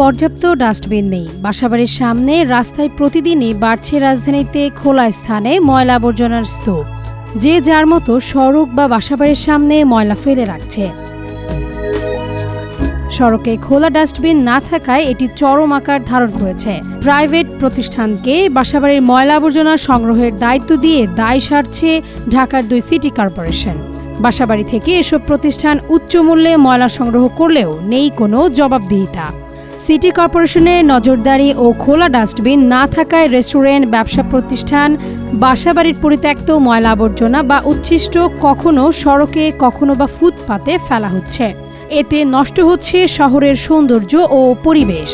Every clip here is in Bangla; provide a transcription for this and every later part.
পর্যাপ্ত ডাস্টবিন নেই। বাসাবাড়ির সামনে রাস্তায় প্রতিদিনই বাড়ছে রাজধানীতে খোলা স্থানে ময়লা আবর্জনার স্তূপ। যে যার মতো সড়ক বা বাসাবাড়ির সামনে ময়লা ফেলে রাখছে। সড়কে খোলা ডাস্টবিন না থাকায় এটি চরম আকার ধারণ করেছে। প্রাইভেট প্রতিষ্ঠানকে বাসাবাড়ির ময়লা আবর্জনা সংগ্রহের দায়িত্ব দিয়ে দায় সারছে ঢাকার দুই সিটি কর্পোরেশন। বাসাবাড়ি থেকে এসব প্রতিষ্ঠান উচ্চ মূল্যে ময়লা সংগ্রহ করলেও নেই কোনো জবাবদিহিতা। সিটি কর্পোরেশনের নজরদারি ও খোলা ডাস্টবিন না থাকায় রেস্টুরেন্ট, ব্যবসা প্রতিষ্ঠান, বাসাবাড়ির পরিত্যক্ত ময়লা আবর্জনা বা উচ্ছিষ্ট কখনো সড়কে, কখনো বা ফুটপাতে ফেলা হচ্ছে। এতে নষ্ট হচ্ছে শহরের সৌন্দর্য ও পরিবেশ।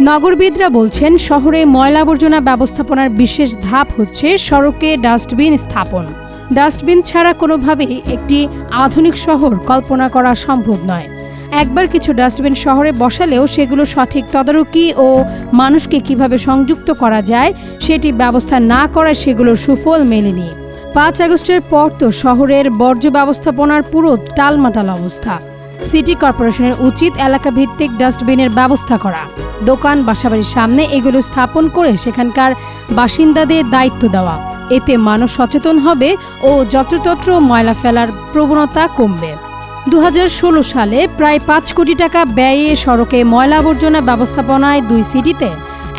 নগরবিদরা বলছেন, শহরে ময়লা আবর্জনা ব্যবস্থাপনার বিশেষ ধাপ হচ্ছে সড়কে ডাস্টবিন স্থাপন। ডাস্টবিন ছাড়া কোনোভাবেই একটি আধুনিক শহর কল্পনা করা সম্ভব নয়। একবার কিছু ডাস্টবিন শহরে বসালেও সেগুলো সঠিক তদারকি ও মানুষকে কীভাবে সংযুক্ত করা যায়, সেটি ব্যবস্থা না করায় সেগুলোর সুফল মেলেনি। পাঁচ আগস্টের পর তো শহরের বর্জ্য ব্যবস্থাপনার পুরো টালমাটাল অবস্থা। সিটি কর্পোরেশনের উচিত এলাকা ভিত্তিক ডাস্টবিনের ব্যবস্থা করা। দোকান, বাসাবাড়ির সামনে এগুলো স্থাপন করে সেখানকার বাসিন্দাদের দায়িত্ব দেওয়া। এতে মানুষ সচেতন হবে ও যত্রতত্র ময়লা ফেলার প্রবণতা কমবে। দু হাজার ষোলো সালে প্রায় পাঁচ কোটি টাকা ব্যয়ে সড়কে ময়লা আবর্জনা ব্যবস্থাপনায় দুই সিটিতে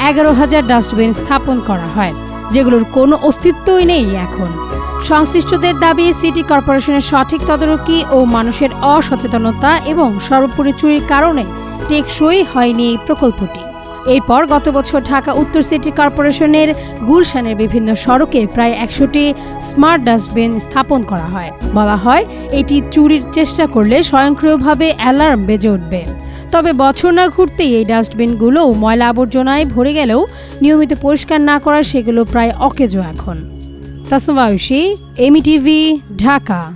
এগারো হাজার ডাস্টবিন স্থাপন করা হয়, যেগুলোর কোনো অস্তিত্বই নেই এখন। সংশ্লিষ্টদের দাবি, সিটি কর্পোরেশনের সঠিক তদারকি ও মানুষের অসচেতনতা এবং সর্বোপরি চুরির কারণে টেকসই হয়নি এই প্রকল্পটি। এরপর গত বছর ঢাকা উত্তর সিটি কর্পোরেশনের গুলশানের বিভিন্ন সড়কে প্রায় একশোটি স্মার্ট ডাস্টবিন স্থাপন করা হয়। বলা হয়, এটি চুরির চেষ্টা করলে স্বয়ংক্রিয়ভাবে অ্যালার্ম বেজে উঠবে। তবে বছর না ঘুরতেই এই ডাস্টবিনগুলো ময়লা আবর্জনায় ভরে গেলেও নিয়মিত পরিষ্কার না করা সেগুলো প্রায় অকেজো এখন। তাসনভা আয়ুষী এমি টিভি ঢাকা।